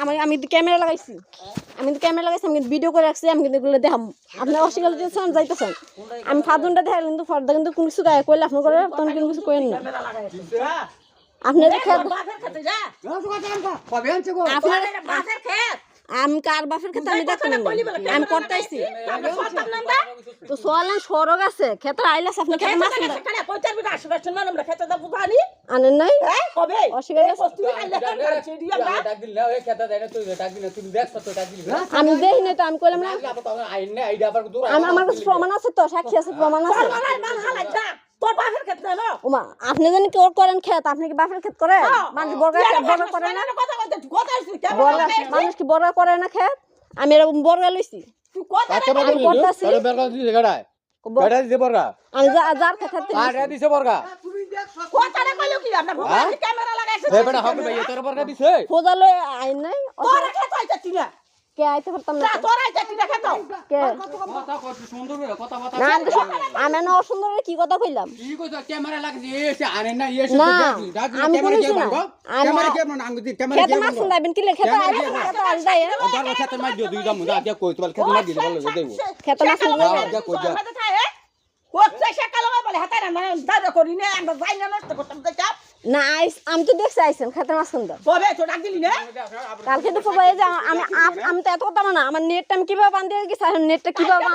আমি আমি কিন্তু ক্যামেরা লাগাইছি। আমি কিন্তু ক্যামেরা লাগাইছি আমি কিন্তু ভিডিও করে রাখছি আমি কিন্তু এগুলো দেখাম। আপনি অস্বীকার দিতেছেন যাইতেছেন। আমি ফাদুনটা দেখাই কিন্তু ফর্দা কিন্তু কোনো কিছু গায়ে করলে আপনার করে তখন কিন্তু কিছু করেন না। আপনার খেত আমি কার বাপের ক্ষেত্রে আমি দেখতে নেই। আমি করতে আইছি তো সোয়ালেন সড়ক আছে ক্ষেত্রে আইলাস আপনি খেতে মাছ খেতে খেতে আনেন নাই? হ্যাঁ কবে? অস্বীকার না খেতা না না না আমি দেখি নাই তো আমি কইলাম না। না আমার কাছে প্রমাণ আছে তো সাক্ষী আছে প্রমাণ আছে। তোর মান বাপের খেত না আপনি জানি কি ওর করেন খেত আপনি কি বাপের ক্ষেত করে মানুষ বর্গা বর্গা করে না। মানুষ কি বর্গা করে না খেত আমি এরকম বর্গা লইছি। তুই কথা কত বড় আমি যার খেত হাতে দিছে বর্গা কথা কইলো কি? আমরা বুঝানি ক্যামেরা লাগাইছে এ বেটা হবে ভাই তোর বর্গা দিছে খোঁজা লই আইন নাই? তোর খেত আইতে তিনা কে আইতে পারতাম না তোর তিনা খেত কে কথা? কত সুন্দর করে কথা কথা না আমি না অসুন্দর কি কথা কইলাম? কি কইছ? ক্যামেরা লাগছে এসে আনে না এসে না, আমি ক্যামেরা কে না। ক্যামেরা কে বলব আঙ্গুতি ক্যামেরা খেতে কে মাছ লাইবেন কি ক্যামেরা দিয়ে দাও। খেতে আইলে যায় ওদার খেতে মার দিও দুই দাম যা দিয়া কই তোমার খেতে মার দিলে বলে দেবো। খেতে মাছ হ্যাঁ, কই যা। না আইস আমি তো দেখছি খেতে মাছ সুন্দর। কালকে তো সবাই যে আমি আপ- আমি তো এত কথা না আমার নেটটা আমি কীভাবে বান্ধে গেছি নেটটা কীভাবে